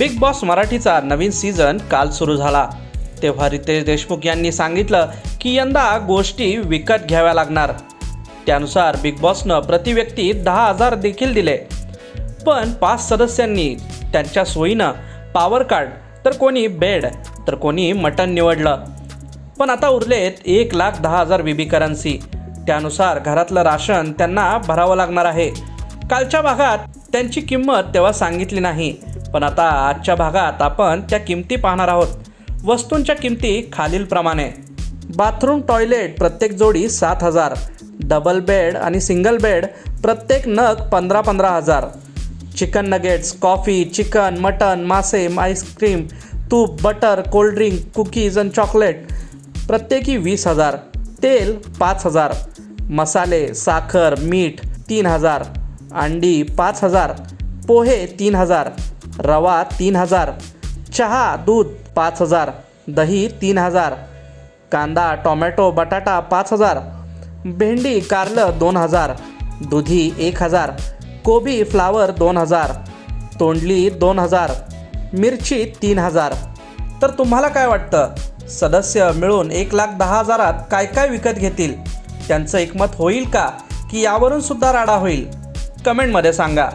Big boss मराठीचा नवीन season काल सुरू झाला. तेव्हा रितेश देशमुख यांनी सांगितलं की यंदा गोष्टी विकत घ्याव्या लागणार. त्यानुसार बिग बॉसनं प्रति व्यक्ती दहा हजार देखील दिले. पण पाच सदस्यांनी त्यांच्या सोयीनं पॉवर कार्ड तर कोणी बेड तर कोणी मटण निवडलं. पण आता उरलेत एक लाख दहा हजार बीबी करन्सी त्यानुसार घरातलं राशन त्यांना भरावं लागणार आहे. कालच्या भागात त्यांची किंमत तेव्हा सांगितली नाही. पण आता आजच्या भागात आपण त्या किमती पाहणार आहोत. वस्तूंच्या किमती खालीलप्रमाणे. बाथरूम टॉयलेट प्रत्येक जोडी सात हजार. डबल बेड आणि सिंगल बेड प्रत्येक नग पंधरा पंधरा हजार. Chicken nuggets coffee chicken mutton मासे आईस्क्रीम तूप बटर कोल्ड्रिंक कुकीज आणि चॉकलेट प्रत्येकी वीस हजार. तेल पाच हजार. मसाले साखर मीठ तीन हजार. अंडी पाच हजार. पोहे तीन हजार. रवा तीन हजार चहा दूध पाच हजार दही तीन हजार कांदा टोमॅटो बटाटा पाच हजार भेंडी कारलं दोन हजार दुधी एक हजार कोबी फ्लावर दोन हजार तोंडली दोन हजार मिरची तीन हजार. तर तुम्हाला काय वाटतं? सदस्य मिळून एक लाख दहा हजारात काय काय विकत घेतील? त्यांचं एकमत होईल का? की यावरून सुद्धा राडा होईल? कमेंटमध्ये सांगा.